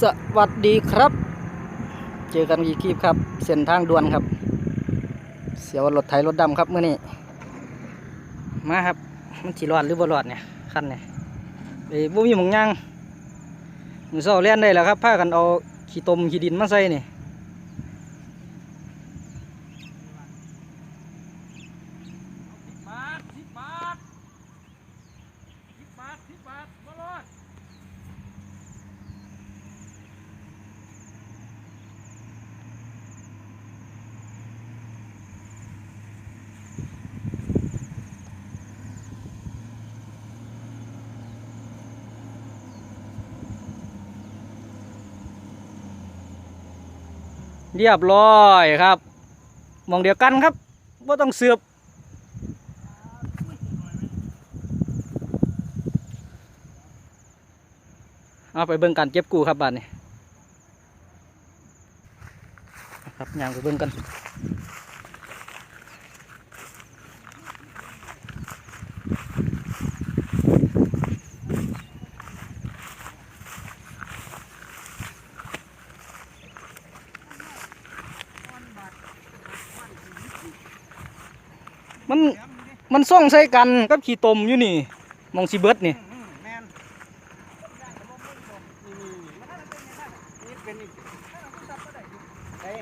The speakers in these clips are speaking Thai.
สวัสดีครับ เจอกันอีกคลิปครับ เส้นทางด่วนครับ เสียวรถไถรถดำครับเมื่อนี้ มาครับ มันสีรอดหรือบ่รอดเนี่ยคันเนี่ยไอ้บุ้มีหมองย่างมือเสาเล่นได้แล้วครับพากันเอาขี้ตมขี้ดินมาใส่นี่ บาทสิบบาทสิบบาทสิบบาทบ่รอด เรียบร้อยครับ มองเดียวกันครับว่าต้องเสือบเอาไปเบิ่งกันเจ็บกูครับบ้านนี้ครับยางไปเบิ่งกัน มันมันส่องใส่กันกับขี้ตมอยู่นี่หมองสีเบิดนี่แม่นนี่เป็นอีกเอ้ย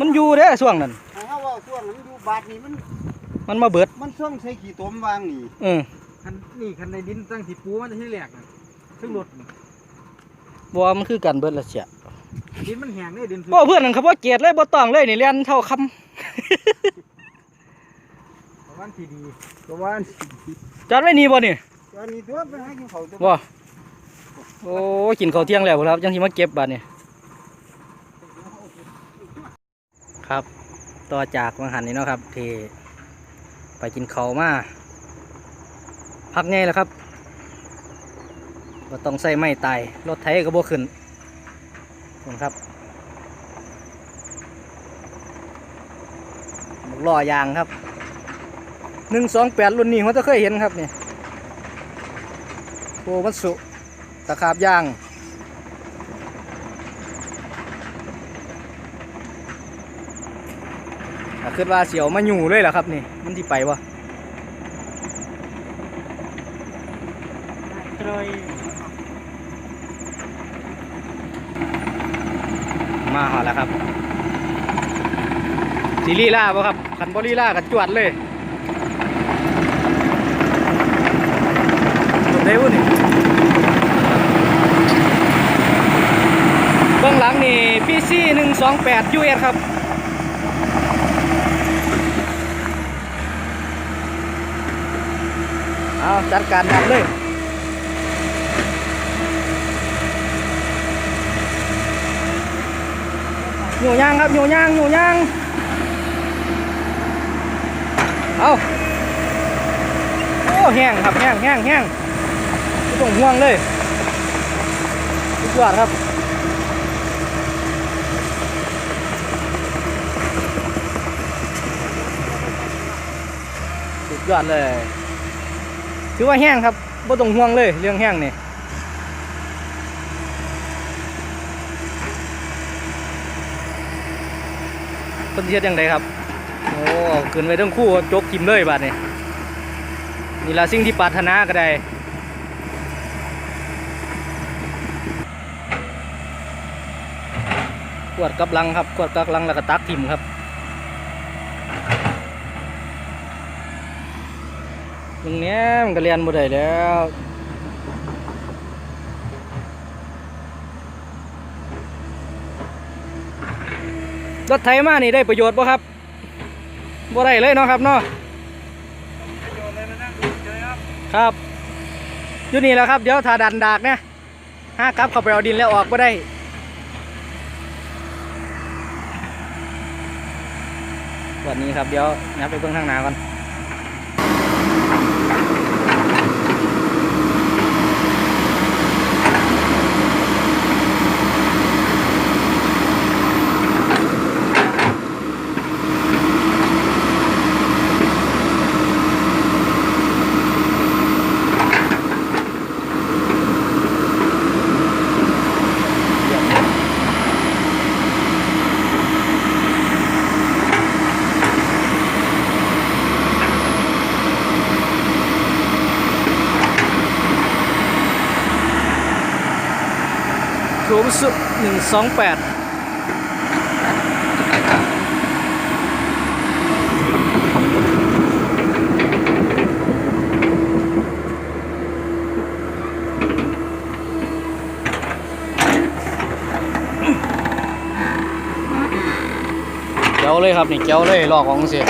มันอยู่แล้วมันอยู่เด้ช่วงนั้นถ้าเฮาเว่าช่วงนั้นอยู่บาทนี่มัน มันมาเบิด มันส่งใส่ขี้ตมวางนี่เออคันนี่คันในดินตั้งที่ปูมันจะที่แหลกนะซึ่งรถนี่บ่ว่ามันคือกันเบิดละเสียดินมันแห้งเนี่ยดินบ่เพื่อนนั่นเขาบ่เกลียดเลยบ่ต้องเลยนี่เรียนเท่าคำ ประมาณ ที่ดีก็ว่าจัดไว้นี่บ่นี่ตอนนี้ตัวไปหากินข้าวตัวบ่โอ้กินข้าวเที่ยงแล้วครับจังสิมาเก็บบาดนี่ครับ ต่อจากวังหันนี่เนาะครับที่ไปกินข้าวมาพักไงแล้วครับบ่ต้องใส่ไม้ตายรถไถก็บ่ขึ้นขอบคุณครับบักล้อยางครับ หนึ่งสองแปดรุ่นนี้ผมจะเคยเห็นครับนี่โคมัสุตะขาบยางถ้าคิดว่าเสียวมาอยู่เลยเหรอครับนี่ มันที่ไปวะมาหอแล้วครับซีรีล่าป่ะครับขันบอลีล่ากับจวดเลย เร็วนี่เบื้องหลังนี่พีซีหนึ่งสองแปดยูเอสครับเอาจัดการดับเลยอยู่ย่างครับอยู่ย่างอยู่ย่างเอาโอ้แห้งครับแห้งแห้งแห้ง ต้องห่วงเลยสุดยอดครับสุดยอดเลย ถือว่าแห้งครับไม่ต้องห่วงเลยเรื่องแห้งนี่เพิ่นเฮ็ดยังไงครับ โอ้ขึ้นไปทั้งคู่จกทิมเลยบาดนี้นี่ละสิ่งที่ปรารถนาก็ได้ กวดกับลังครับกวดกับลังแล้วก็ตักทิมครับตรงนี้มันก็เรียนบ่ได้แล้วรถไถมานี่ได้ประโยชน์บ่ครับบ่ได้เลยเนาะครับเนาะโยนเลยนะนั่งดูเฉยครับครับอยู่นี่แหละครับ เดี๋ยวถ้าดันดากเนี่ยห้ากลับเข้าไปเอาดินแล้วออกก็ได้ วันนี้ครับเดี๋ยวนับไปเบื้องทางหน้าก่อน ครสุหนึ่งสองแปดเจ้าเลยครับ นี่เจ้าเลยลอกของเสีย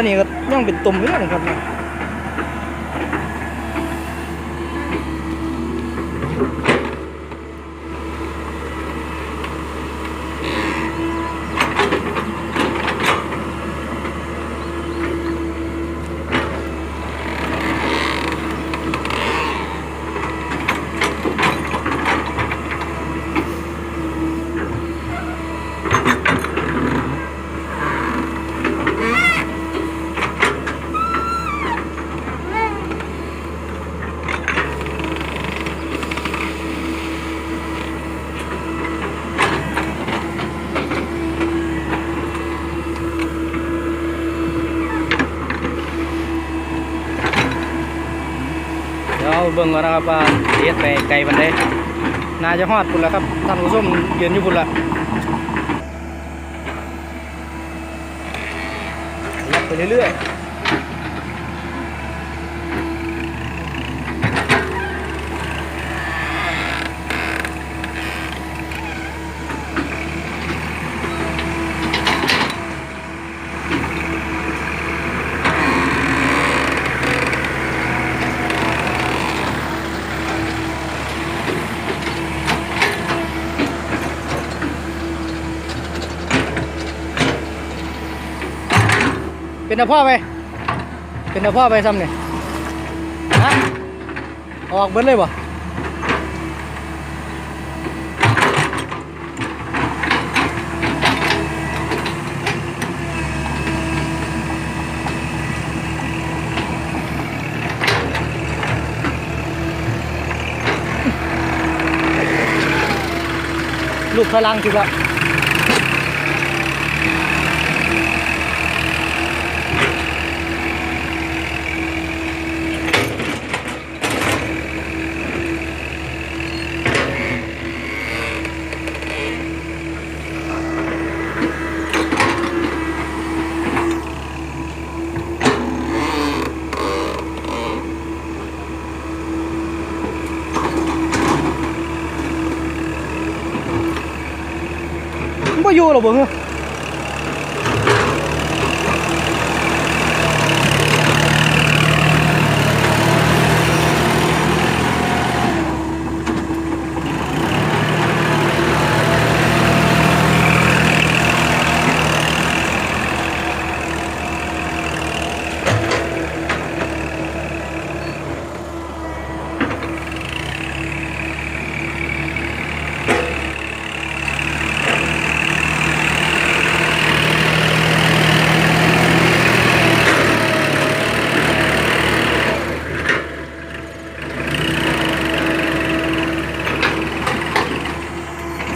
ตอนนี้ก็ยังเป็นตุ่มอยู่นะครับ บิ่งก่อนนะครับว่าเฮ็ดไปไกลบันไดน่าจะฮอดพุ่นแล้วครับท่านผู้ชมยืนอยู่พุ่นละยับไปเรื่อยๆ เป็นตาพ่อไป เป็นตาพ่อไปซ้ำเนี่ยฮะออกเบิดเลยบ่ลูกพลังสิครับ พ่อหรอบ่เหรอ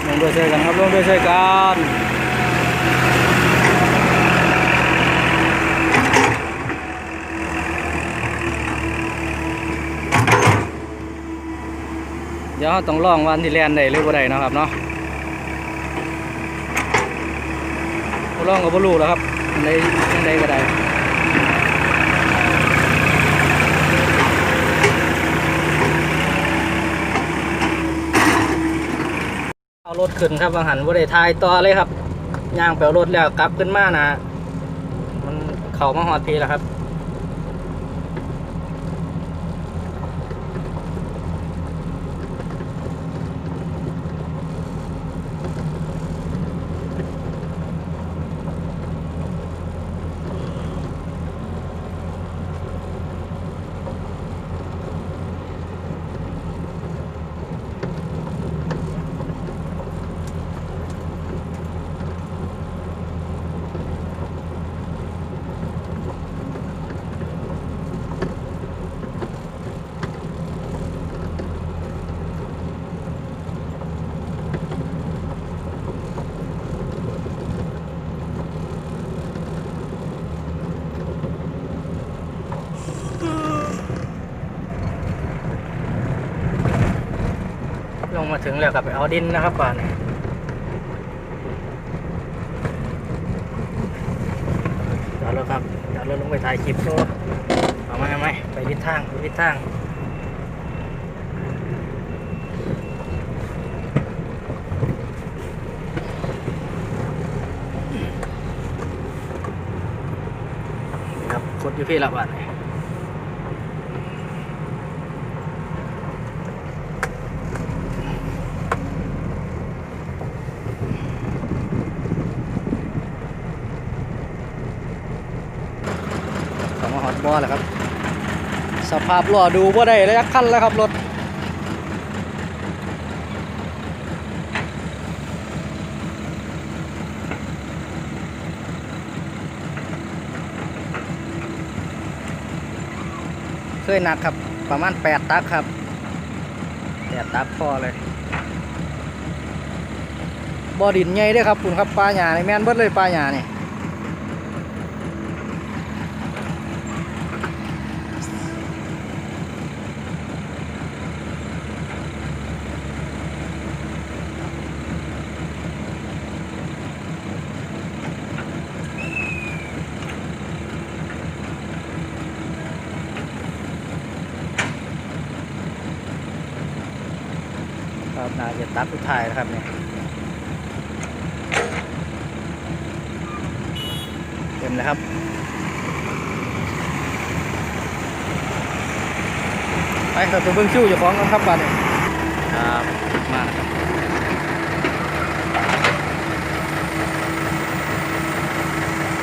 ลงด้วยช่วยกันครับลงด้วยช่วยกันเดี๋ยวเราต้องลองวันที่แลนได้หรือบ่ได้นะครับเนาะบ่ลองก็บ่รู้แล้วครับอันใดอันใดก็ได้เอารถขึ้นครับบางหันบ่ได้ทายต่อเลยครับย่างแปลรถแล้วกลับขึ้นมานะมันเข่ามาหอดพีแล้วครับ งมาถึงแล้วกับไปเอาดินนะครับป่านนี้เดี๋ยวครับเดี๋ยวเราลงไปถ่ายคลิปโซ่เอาไหมเอาไหมไปทิศทางไปทิศทางครับกดอยู่พี่ละบาทนี้เข้ามาฮอต บอลแล้วครับ สภาพล่อดูว่าได้ระยะขั้นแล้วครับรถเคยหนักครับ ประมาณแปดตักครับแปดตักพอเลยบอดินใหญ่ด้วยครับคุณครับปลาหยาในแม่นเบิดเลยปลาหยานี่ ครับน่าจะตัดสุดท้ายแล้วครับเนี่ยเต็มเลยครับไปครับตัวเบิ้งคิวเจะคล้าของกันครับบัดนี้ครับมาแล้วครับ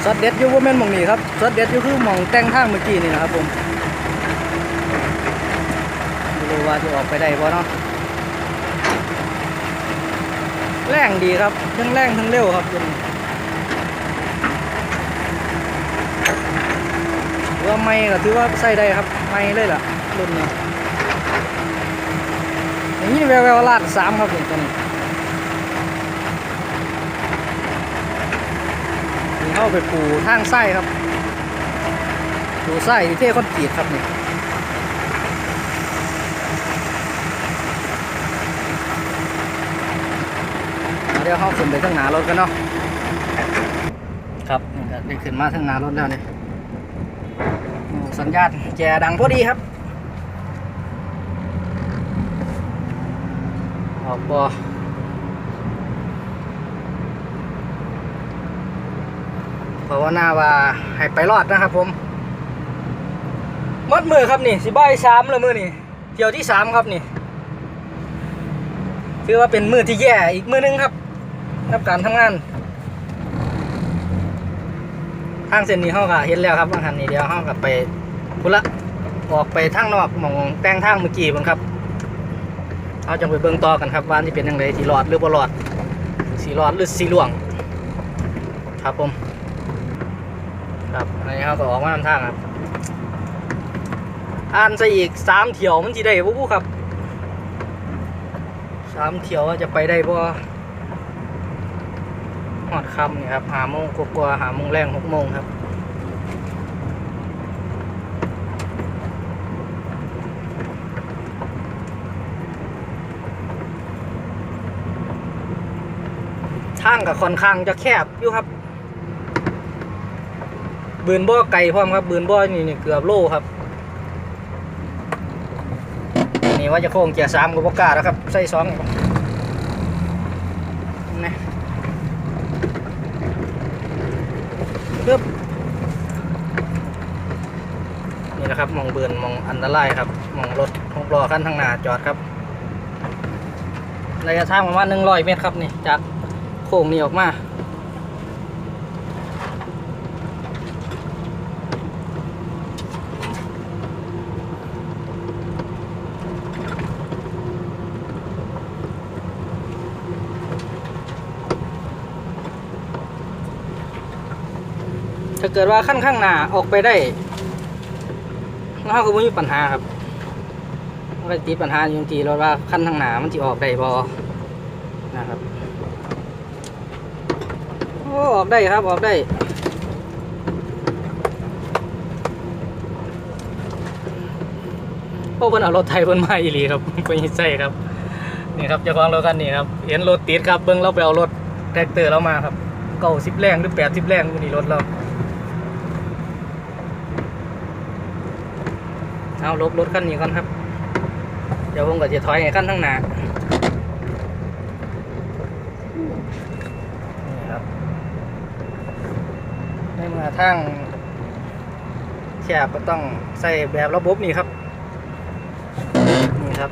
ซอสเด็ดอยู่ว่าแม่นหมองนี้ครับซอสเด็ดอยู่คือหมองแต่งทางเมื่อกี้นี่นะครับผมไม่รู้ว่าจะออกไปได้บ่เนาะ แรงดีครับทั้งแรงทั้งเร็วครับจนถือว่าไม่ก็ถือว่าใส่ได้ครับไม่เลยล่ะรุ่นนี้อย่างนี้แววแววลาดสามครับนี่ตัวนี้นี่เข้าไปปูทางไส้ครับปูไส้ที่เท่คอนกรีตครับนี่ ดี๋ยวเขาขึ้นไปทางหนารถกันเนาะครับนี่ก็ได้ขึ้นมาทางหนารถแล้วเนี่ยโอ้สัญญาณแจดังพอดีครับออกบอภาวนาว่าให้ไปรอดนะครับผมหมดมือครับนี่สิบ่ายสามแล้วมือนี่เที่ยวที่สามครับนี่ถือว่าเป็นมือที่แย่อีกมือหนึงครับ รับการทำงานทางเส้นนี้เขาก็เห็นแล้วครับว่าหันนี้เดียวเขาก็ไปพุละออกไปทางนอกมองแต่งทางเมื่อกี้บังครับเขาจะไปเบิ่งต่อกันครับว่านี่เป็นยังไงสีหลอดหรือบ่หลอดสีหลอดหรือสีหลวง ครับผม ครับอันนี้เขาก็ออกมาทำทางครับอ่านซะอีกสามเที่ยวมันจะได้บ่บุครับสามเที่ยวจะไปได้บ่ หอดคำนี่ครับหาโมงกว่าๆหาโมงแรงหกโมงครับทางกับค่อนข้างจะแคบอยู่ครับ บืนบ่อไก่พร้อมครับ บืนบ่อนี่นี่เกือบโลครับ นี่ว่าจะโค้งเกียร์สามกับบ่กล้าแล้วครับ ใส่สองนี่นะ ปึ๊บนี่นะครับ มองเบือนมองอันตรายครับ มองรถหกล้อขั้นทางหน้าจอดครับระยะทางประมาณหนึ่งร้อยเมตรครับนี่จากโค้งนี้ออกมา ถ้าเกิดว่าขั้นข้างหน้าออกไปได้เราก็ไม่มีปัญหาครับมันก็ติดปัญหาอยู่ทีเราว่าขั้นข้างหน้ามันจะออกได้บอนะครับโอ้ออกได้ครับออกได้พวกเพิ่นเอารถไทยเพิ่นมาอีหลีครับไม่ใช่ครับนี่ครับเจ้าของรถคันนี้ครับเห็นรถติดครับเบิ่งเราไปเอารถแท็กเตอร์เรามาครับเก้าสิบแรงหรือแปดสิบแรงนี่รถเรา เอาลบรถคันนี้ก่อนครับ เดี๋ยวผมก็จะถอยให้คันข้งหนานี่ครับในเมื่อทางแคบก็ต้องใส่แบบระบบนี่ครับ นี่ครับ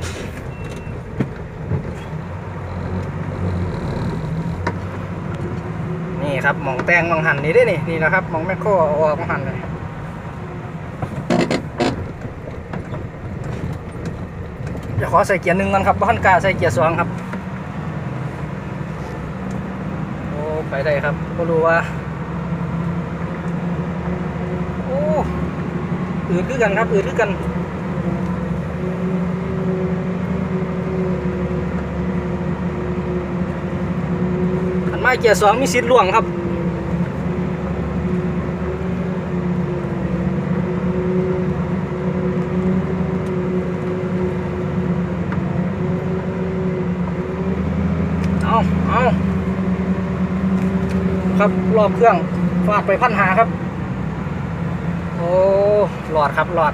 นี่ครับมองแตงมองหันนี่ได้นี่นี่นะครับมองแมคโครออกมองหันเลย จะ ขอใส่เกียร์หนึ่งก่อนครับบ้านกาใส่เกียร์สองครับ โอ้ไปได้ครับก็รู้ว่า โอ้อืดคือกันครับอืดคือกันขันไม้เกียร์สองมีสิทธิ์ล่วงครับ เอาเอา ครับ รอบเครื่องฟาดไปพันหาครับ โอ้หลอดครับหลอด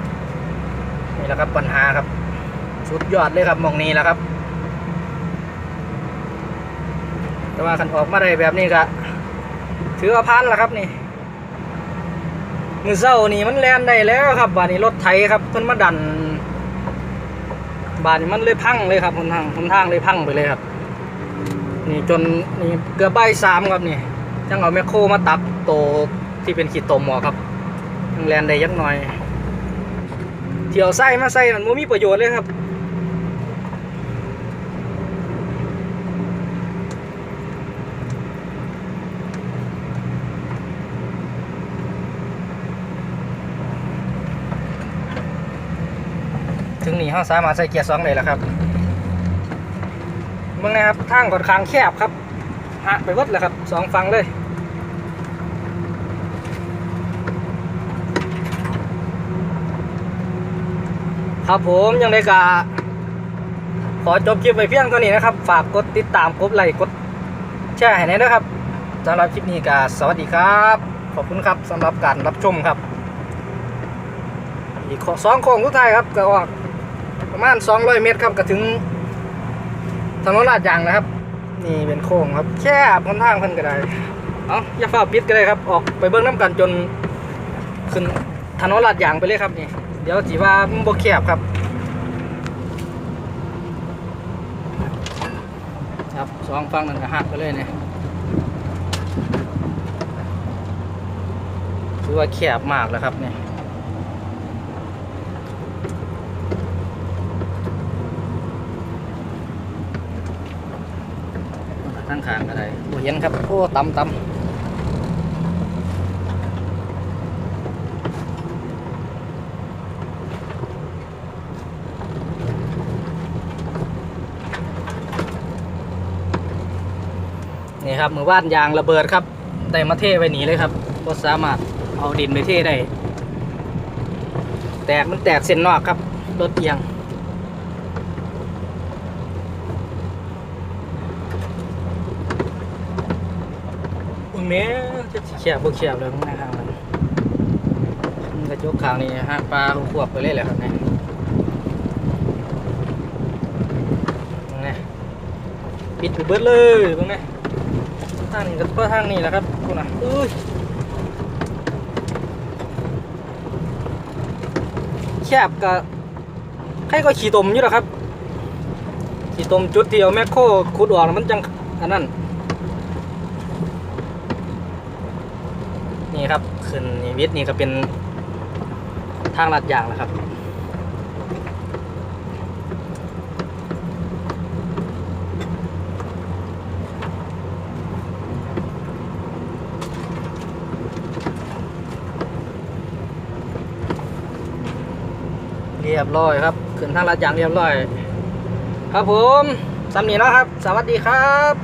นี่แหละครับปัญหาครับ สุดยอดเลยครับมองนี้แหละครับ แต่ว่าคันออกมาได้แบบนี้ก็ถือว่าพันและครับนี่มือเศร้านี่มันแลนได้แล้วครับบานนี้รถไถครับเพิ่นมาดันบานนี้มันเลยพังเลยครับหนทางหนทางเลยพังไปเลยครับ นี่จนนี่เกือบใบสามครับนี่ จังเอาแมคโครมาตักโตที่เป็นขีดตมหมอครับยังแลนได้ยักหน่อย เที่ยวไส้มาใส่มันไม่มีประโยชน์เลยครับถึงนี่ห้าสามารถใส่เกียร์สองเลยแล้วครับเมืองนะครับทางค่อนข้างแคบครับ ฮะไปวัดเลยครับสองฝั่งเลยครับผมยังได้กาขอจบคลิปไปเพียงเท่านี้นะครับ ฝากกดติดตามกดไลค์กดแชร์ให้หน่อยนะครับสำหรับคลิปนี้ก็สวัสดีครับ ขอบคุณครับสำหรับการรับชมครับ อีกสองโค้งทุกทายครับก็ออกประมาณ 200 เมตรครับก็ถึงถนนลาดยางนะครับ นี่เป็นโค้งครับ แค่บนทางเพิ่นก็ได้ เอาอย่าฝ้าปิดก็ได้ครับ ออกไปเบิ้งน้ำกันจน ขึ้นถนนลาดยางไปเลยครับนี่ เดี๋ยวจีว่ามันบ่แคบครับ ครับสองฝั่งนั่นก็หักไปเลยเนี่ยถือว่าแคบมากแล้วครับเนี่ย ทั้งขางก็ได้โอ้เห็นครับโอ้ตำตำนี่ครับมือว่านยางระเบิดครับได้มาเทไปหนีเลยครับก็สามารถเอาดินไปเทได้ แตกมันแตกเส้นนอกครับรถเอียง งนี้จะเฉียบพวกเฉียบเลยนะครันกระจกขาวนี่ฮะปลาขวบไปเรื่อยเลยครับเนี่ยปิดถูเบิดเลยตรงนี้ทางนี้ก็ทางนี้แหละครับคุณนะอุ้ยแคบกับใครก็ขี่ตมอยู่แล้วครับขี่ตมจุดเดียวแม่โคขุดออกมันจังอันนั้น นี่ครับขึ้นวิทย์นี่ก็เป็นทางลาดยางนะครับเรียบร้อยครับขึ้นทางลาดยางเรียบร้อย ครับผมสำนีแล้วครับ สวัสดีครับ